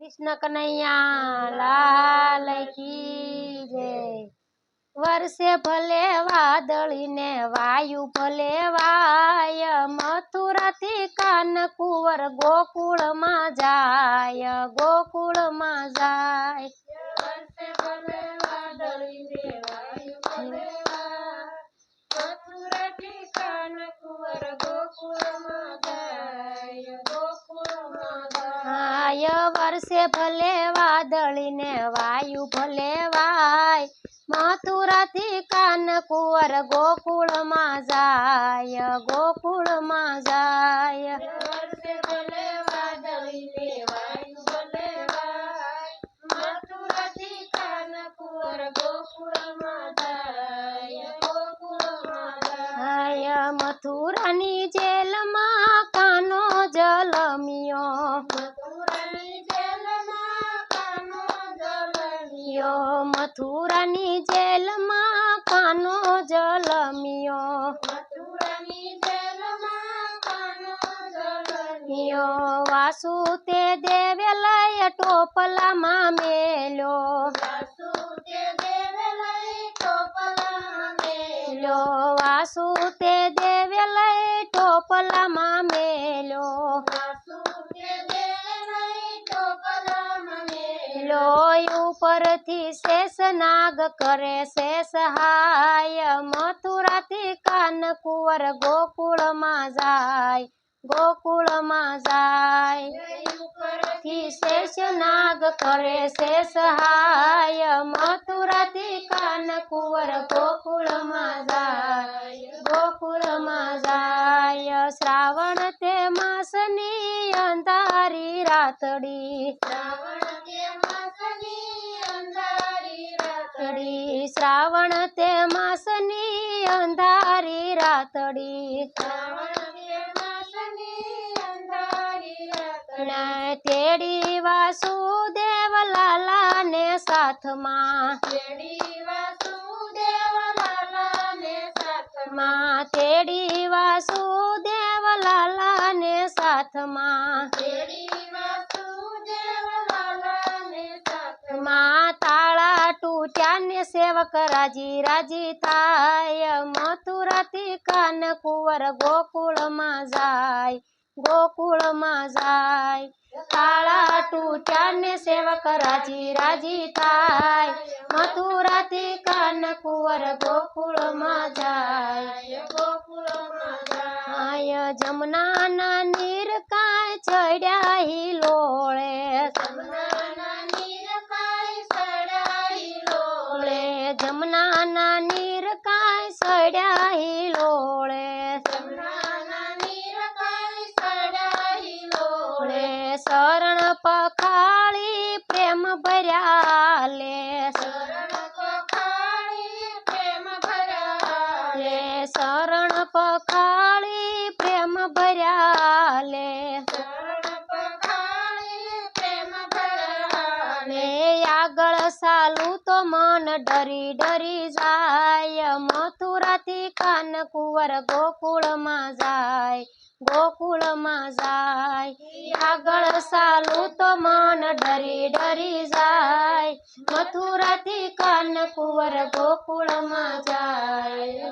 કૃષ્ણ કનૈયા લાલ કી જય વર્ષે ભલે વાદળીને વાયુ ભલે વાય મથુરાથી કાન કુંવર ગોકુળમાં જાય ગોકુળમાં જાય વર્ષે ભલે વાદળીને વર્ષે ભલે વાદળીને વાયુ ભલે વાય મથુરાથી કાન કુંવર ગોકુળમાં જાય ગોકુળમાં જાય. મથુરાની જેલમાં કાનો જલમિયો મથુરાની જેલમાં કાનો જલમિયો વાસુ તે દેવે લય ટોપલામાં મેલ્યો વાસુ તે દેવે લય ટોપલામાં મેલ્યો વાસુ તે દેવે લય ટોપલામાં મેલ્યો ઉપરથી શેષ નાગ કરે શેષ હાય. મથુરાથી કાન કુંવર ગોકુળમાં જાય ગોકુળમાં જાય. ઉપરથી શેષ નાગ કરે શેષ હાય. મથુરાથી કાન કુંવર ગોકુળમાં જાય ગોકુળમાં જાય. શ્રાવણ તે માસની અંધારી રાતડી. શ્રાવણ તે રાતડી શ્રાવણ તે માસની અંધારી રાતડી. તેડી વાસુદેવ લાલા ને સાથમાં. તેડી વાસુદેવ વાસુદેવ લાલાને સાથમાં. તાળા તૂટ્યા ને સેવક રાજી રાજી થાય મથુરાથી કાન કુંવર ગોકુળમાં જાય ગોકુળમાં જાય તાળા તૂટ્યા ને સેવક રાજી રાજી થાય મથુરાથી કાન કુંવર ગોકુળમાં જાય ગોકુળમાં જાય જમનાના નીર કાય ચડ્યા હિલોળે શરણ પખાળી પ્રેમ ભર્યા લે. શરણ પખાળી પ્રેમ ભર્યા લે. આગળ સાલું તો મન ડરી ડરી જાય. મથુરાથી કાન કુંવર ગોકુળમાં જાય ગોકુળમાં જાય. આગળ સાલું તો મન ડરી ડરી જાય, મથુરાથી કાન કુંવર ગોકુળમાં જાય.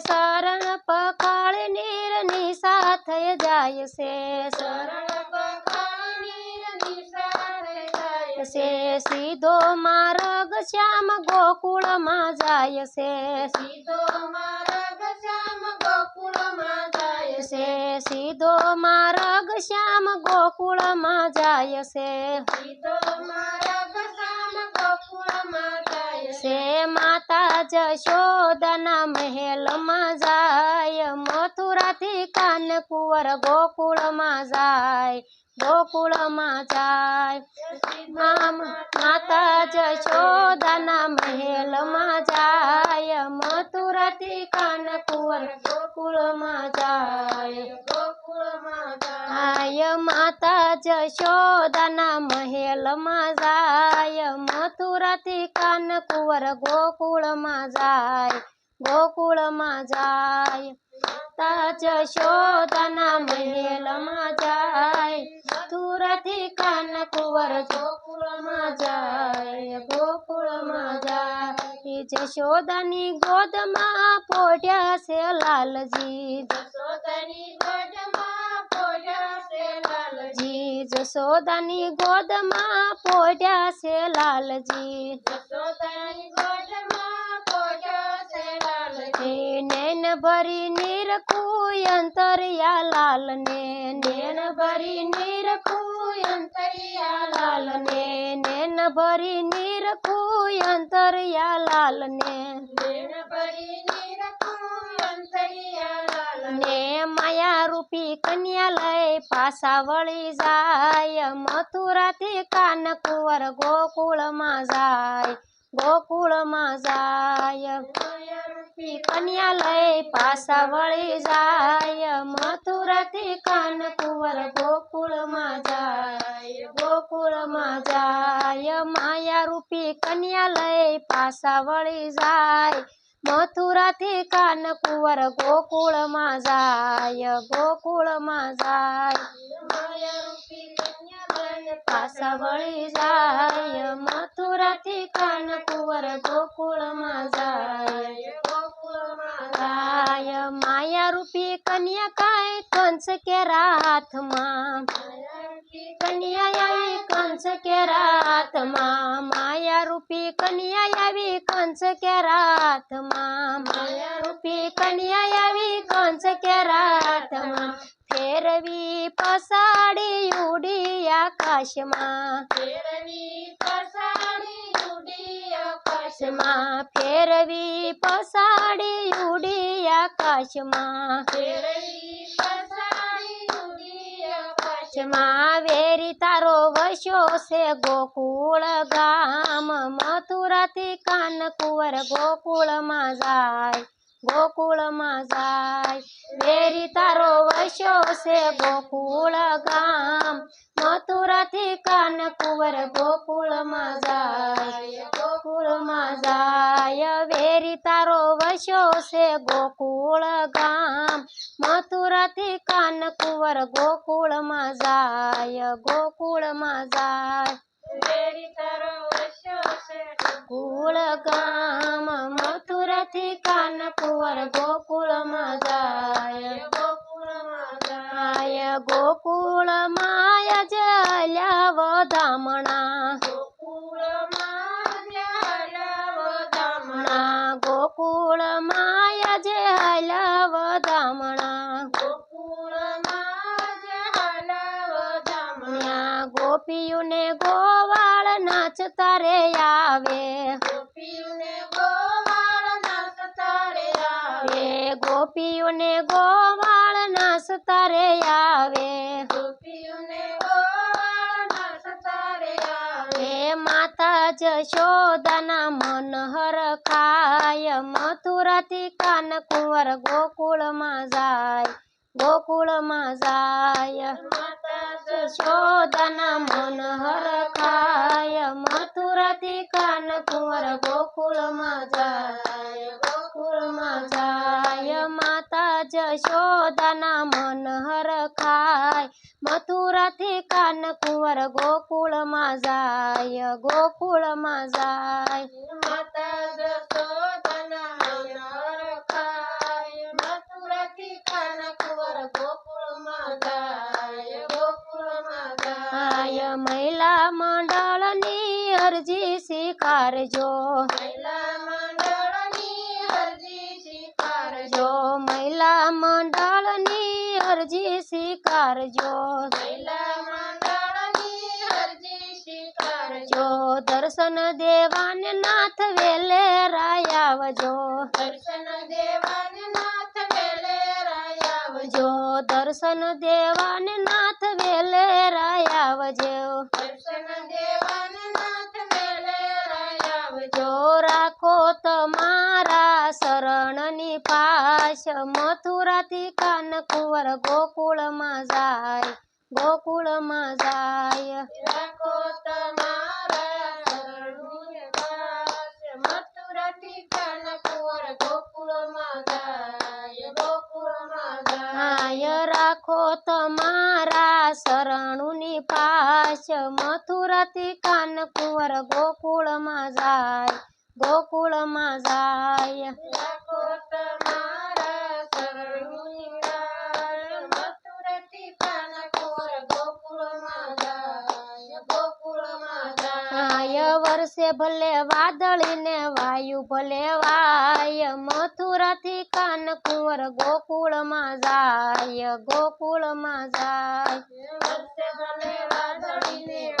शरण पखाळ निरनी जाय से। शरण से सीधो मार्ग श्याम गोकुल मा जायसे सीधो मार्ग श्याम गोकुल मा जायसे सीधो मार्ग श्याम गोकुल मा जायसे सीधो मारग श्याम गोकुल मा છે માતા જશોદના મહેલમાં જાય મથુરાથી કાન કુંવર ગોકુળમાં જાય. ગોકુળમાં જાય મામ માતા જશોદાના મહેલમાં જાય મથુરાથી કાન કુંવર ગોકુળમાં જાય આય માતા જશોદાના મહેલમાં જાય મથુરાથી કાન કુંવર ગોકુળમાં જાય ગોકુળમાં જાય માતા જશોદાના મહેલમાં જાય મથુરાથી કાન કુંવર ગોકુળમાં જાય ગોકુળમાં જાય ઈ જશોદાની ગોદમાં પોઢ્યા છે લાલજી જશોદાની ગોદમાં પોઢ્યા છે લાલજી જશોદાની ગોદમાં પોઢ્યા છે લાલજી જશોદાની ગોદમાં પોઢ્યા છે લાલજી નેન ભરી નીરખું અંતરિયા લાલને નેન ભરી નીરખું અંતરિયા લાલને નેન ભરી નીરખું અંતરિયા લાલને નેન ભરી નીરખું અંતરિયા લાલને માયા રૂપી કન્યા લઈ પાછા વળી જાય મથુરાથી કાન કુંવર ગોકુળમાં જાય ગોકુળમાં જાય. રૂપી કન્યા લઈ પાછા વળી જાય મથુરાથી કાન કુંવર ગોકુળમાં જાય ગોકુળમાં જાય માયા રૂપી કન્યા લઈ પાછા વળી જાય मथुरा ठिकाण कुवर गोकुळ माझाय गोकुळ माझाय. पासावळी जाय मथुरा ठिकाण कुवर गोकुळ माझाय. गोकुळ माया रूपी कन्या काय कंस के रात मा. कन्या कंस केरात्मा माया रूपी कन्या यावी कंस केरात्मा माया रूपी कन्या यावी कंस केरात्मा फेरवी पसाडी उडी आकाशमा फेरवी पसाडी उडी आकाशमा फेरवी पसाडी उडी आकाशमा फेरवी पसाडी આકાશમાં વેરી તારો વસ્યો છે ગોકુળ ગામ. મથુરાથી કાન કુંવર ગોકુળમાં જાય ગોકુળમાં જાય. વેરી તારો વસ્યો છે ગોકુળ ગામ. મથુરાથી કાન કુંવર ગોકુળમાં જાય ગોકુળમાં જાય. વેરી તારો વસ્યો છે ગોકુળ ગામ. મથુરાથી કાન કુંવર ગોકુળમાં જાય ગોકુળમાં જાય. વેરી તારો ગોકુળ ગામ. મથુરાથી કાન કુંવર ગોકુળમાં જાય ગોકુળ માય જલ્યા વધામણા. ગોકુળ માય જલ્યા વધામણા. ગોપીઓને ગોવાળ નાચતા રે આવે. ગોપીઓને ગોવાળ નાચતા રે આવે. એ માતા જશોદાના મનહર ખાય મથુરાથી કાન કુંવર ગોકુળમાં જાય ગોકુળમાં જાય જશોદાના મનહર ખાય મથુરાથી કાન કુંવર ગોકુળમાં જાય ગોકુળમાં જાય માતા જશોદાના મન હરખાય. મથુરાથી કાન કુંવર ગોકુળમાં જાય ગોકુળમાં જાય. માતા જશોદાના મનહર ખાય મથુરાથી કાન કુંવર ગોકુળમાં જાય ગોકુળમાં જાય. મહિલા મંડળની અરજી સ્વીકારજો મહિલા મંડળની અરજી સ્વીકારજો મહિલા મંડળની અરજી સ્વીકારજો સ્વીકારજો દર્શન દેવાને નાથ વેલે રાયાવજો. દર્શન દેવાને નાથ વેલે રાયાવજો. દર્શન દેવાને નાથ વેલે રાયાવજો. દર્શન દેવાને નાથ વેલે રાયાવજો. રાખો તમારા चरणनी पाश मथुराती कानकुवर गोकुळ माझाय गोकुळ माझाय आय राखो तमारा शरणुनी पाश मथुराती कानकुवर गोकुळ माझाय જાય આય રાખો તમારા શરણુની પાશ મથુરાથી કાનકુંવર ગોકુળમાં જાય ગોકુળમાં જાય રાખો તમારા શરણુની વાસ મથુરાથી કાનકુંવર ગોકુળમાં જાય ગોકુળમાં જાય આય વર્ષે ભલે વાદળીને વાયુ ભલે વાય મથુરાથી કાનકુંવર ગોકુળમાં જાય ગોકુળમાં જાય વર્ષે ભલે વાદળીને વાયુ